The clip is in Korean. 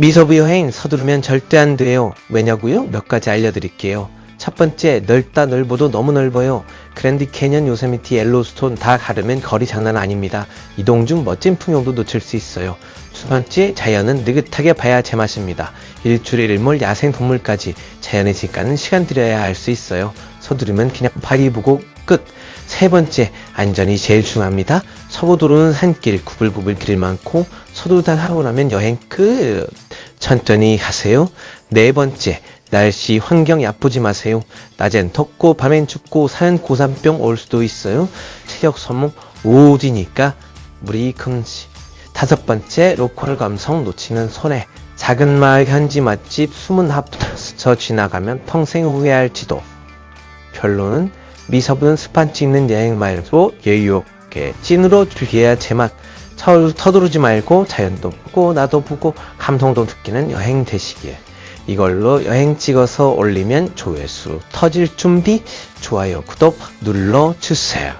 미서부 여행 서두르면 절대 안 돼요. 왜냐고요? 몇 가지 알려드릴게요. 첫 번째, 넓다 넓어도 너무 넓어요. 그랜드 캐년, 요세미티, 옐로스톤 다 가르면 거리 장난 아닙니다. 이동 중 멋진 풍경도 놓칠 수 있어요. 두 번째, 자연은 느긋하게 봐야 제맛입니다. 일출에 일몰, 야생 동물까지 자연의 시간은 시간 들여야 할수 있어요. 서두르면 그냥 발이 보고 끝. 세 번째, 안전이 제일 중요합니다. 서부도로는 산길, 구불구불 길 많고, 서두단 하고 나면 여행 끝. 천천히 하세요. 네 번째, 날씨 환경 야쁘지 마세요. 낮엔 덥고 밤엔 춥고 산은 고산병 올 수도 있어요. 체력 소모 오지니까 무리 금지. 다섯 번째, 로컬 감성 놓치는 손해. 작은 마을 현지 맛집 숨은 합쳐 지나가면 평생 후회할지도. 결론은 미서부는 스판 찍는 여행 말고 여유롭게 찐으로 즐겨야 제맛 터- 터두르지 말고 자연도 보고 나도 보고 감성도 느끼는 여행 되시길. 이걸로 여행 찍어서 올리면 조회수 터질 준비 좋아요 구독 눌러주세요